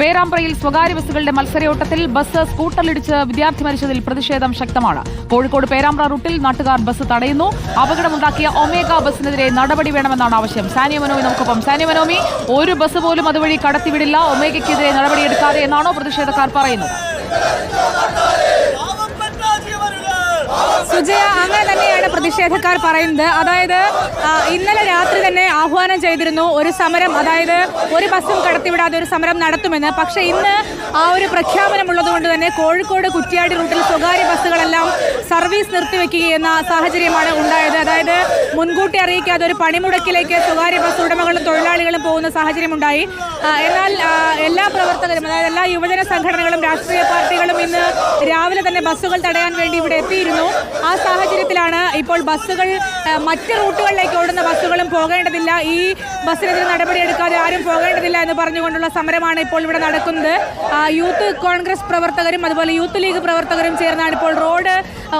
പേരാമ്പ്രയിൽ സ്വകാര്യ ബസ്സുകളുടെ മത്സരയോട്ടത്തിൽ ബസ് സ്കൂട്ടറിലിടിച്ച് വിദ്യാർത്ഥി മരിച്ചതിൽ പ്രതിഷേധം ശക്തമാണ്. കോഴിക്കോട് പേരാമ്പ്ര റൂട്ടിൽ നാട്ടുകാർ ബസ് തടയുന്നു. അപകടമുണ്ടാക്കിയ ഒമേഗ ബസ്സിനെതിരെ നടപടി വേണമെന്നാണ് ആവശ്യം. സാനിയ മനോമി നമുക്കൊപ്പം. സാനിയ മനോമി ഒരു ബസ് പോലും അതുവഴി കടത്തിവിടില്ല. ഒമേഗയ്ക്കെതിരെ നടപടിയെടുക്കാതെ എന്നാണോ പ്രതിഷേധക്കാർ പറയുന്നത്? പ്രതിഷേധക്കാർ പറയുന്നത്. അതായത് ഇന്നലെ രാത്രി തന്നെ ആഹ്വാനം ചെയ്തിരുന്നു ഒരു സമരം അതായത് ഒരു ബസ്സും കടത്തിവിടാതെ ഒരു സമരം നടത്തുമെന്ന്. പക്ഷേ ഇന്ന് ആ ഒരു പ്രഖ്യാപനം ഉള്ളതുകൊണ്ട് തന്നെ കോഴിക്കോട് കുറ്റിയാടി റൂട്ടിൽ സ്വകാര്യ ബസ്സുകളെല്ലാം സർവീസ് നിർത്തിവെക്കുകയെന്ന സാഹചര്യമാണ് ഉണ്ടായത്. അതായത് മുൻകൂട്ടി അറിയിക്കാതെ ഒരു പണിമുടക്കിലേക്ക് സ്വകാര്യ ബസ് ഉടമകളും തൊഴിലാളികളും പോകുന്ന സാഹചര്യമുണ്ടായി. എന്നാൽ എല്ലാ പ്രവർത്തകരും അതായത് എല്ലാ യുവജന സംഘടനകളും രാഷ്ട്രീയ പാർട്ടികളും ഇന്ന് രാവിലെ തന്നെ ബസ്സുകൾ തടയാൻ വേണ്ടി ഇവിടെ എത്തിയിരുന്നു. ആ സാഹചര്യത്തിലാണ് ഇപ്പോൾ ബസ്സുകൾ മറ്റ് റൂട്ടുകളിലേക്ക് ഓടുന്ന ബസ്സുകളും പോകേണ്ടതില്ല. ഈ ബസ്സിനെതിരെ നടപടിയെടുക്കാതെ ആരും പോകേണ്ടതില്ല എന്ന് പറഞ്ഞുകൊണ്ടുള്ള സമരമാണ് ഇപ്പോൾ ഇവിടെ നടക്കുന്നത്. യൂത്ത് കോൺഗ്രസ് പ്രവർത്തകരും അതുപോലെ യൂത്ത് ലീഗ് പ്രവർത്തകരും ചേർന്നാണ് ഇപ്പോൾ റോഡ്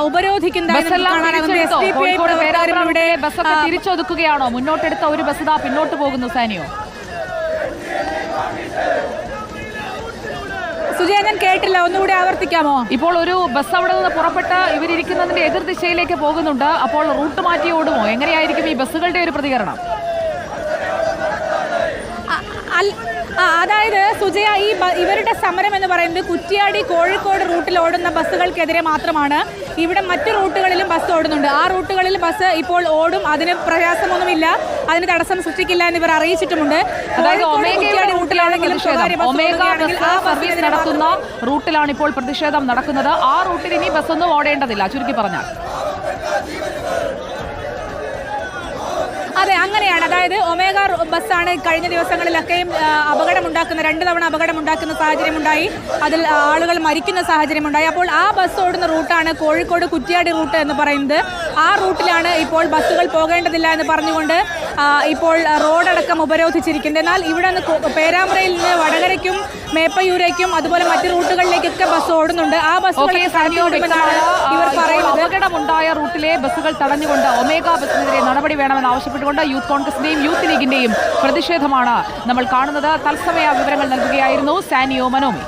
ഉപരോധിക്കുന്നത് ബസ്സൊക്കെ തിരിച്ചൊതുക്കുകയാണോ? മുന്നോട്ടെടുത്ത ഒരു ബസ് ഇതാ പിന്നോട്ട് പോകുന്നു സാനിയോ. സുജയ ഞാൻ കേട്ടില്ല ഒന്നുകൂടി ആവർത്തിക്കാമോ? ഇപ്പോൾ ഒരു ബസ് അവിടെ നിന്ന് പുറപ്പെട്ട് ഇവരിക്കുന്നതിന്റെ എതിർ ദിശയിലേക്ക് പോകുന്നുണ്ട്. അപ്പോൾ റൂട്ട് മാറ്റി ഓടുമോ? എങ്ങനെയായിരിക്കും ഈ ബസ്സുകളുടെ ഒരു പ്രതികരണം? അതായത് സുജയ ഈ ഇവരുടെ സമരം എന്ന് പറയുന്നത് കുറ്റിയാടി കോഴിക്കോട് റൂട്ടിൽ ഓടുന്ന ബസ്സുകൾക്കെതിരെ മാത്രമാണ്. ഇവിടെ മറ്റു റൂട്ടുകളിലും ബസ് ഓടുന്നുണ്ട്. ആ റൂട്ടുകളിൽ ബസ് ഇപ്പോൾ ഓടും. അതിന് പ്രയാസമൊന്നുമില്ല. അതിന് തടസ്സം സൃഷ്ടിക്കില്ല എന്ന് ഇവർ അറിയിച്ചിട്ടുമുണ്ട്. നടത്തുന്ന റൂട്ടിലാണ് ഇപ്പോൾ പ്രതിഷേധം നടക്കുന്നത്. ആ റൂട്ടിൽ ഇനി ബസ്സൊന്നും ഓടേണ്ടതില്ല ചുരുക്കി പറഞ്ഞാൽ. അങ്ങനെയാണ്. അതായത് ഒമേഗ ബസ്സാണ് കഴിഞ്ഞ ദിവസങ്ങളിലൊക്കെയും അപകടം അപകടമുണ്ടാക്കുന്ന രണ്ട് തവണ അപകടമുണ്ടാക്കുന്ന സാഹചര്യമുണ്ടായി. അതിൽ ആളുകൾ മരിക്കുന്ന സാഹചര്യമുണ്ടായി. അപ്പോൾ ആ ബസ് ഓടുന്ന റൂട്ടാണ് കോഴിക്കോട് കുറ്റ്യാടി റൂട്ട് എന്ന് പറയുന്നത്. ആ റൂട്ടിലാണ് ഇപ്പോൾ ബസ്സുകൾ പോകേണ്ടതില്ല എന്ന് പറഞ്ഞുകൊണ്ട് ഇപ്പോൾ റോഡടക്കം ഉപരോധിച്ചിരിക്കുന്നത്. എന്നാൽ ഇവിടെ നിന്ന് പേരാമ്പ്രയിൽ നിന്ന് വടകരയ്ക്കും മേപ്പയൂരേക്കും അതുപോലെ മറ്റു റൂട്ടുകളിലേക്കൊക്കെ ബസ് ഓടുന്നുണ്ട്. ആ വ്യക്തമാണ് ഇവർ പറയുന്നത് അപകടമുണ്ടായ റൂട്ടിലെ ബസ്സുകൾ തടഞ്ഞുകൊണ്ട് ഒമേഗ ബസ്സിനെതിരെ നടപടി വേണമെന്ന് ആവശ്യപ്പെട്ടുകൊണ്ട് യൂത്ത് കോൺഗ്രസിന്റെയും യൂത്ത് ലീഗിന്റെയും പ്രതിഷേധമാണ് നമ്മൾ കാണുന്നത്. തത്സമയ വിവരങ്ങൾ നൽകുകയായിരുന്നു സാനിയോ മനോമി.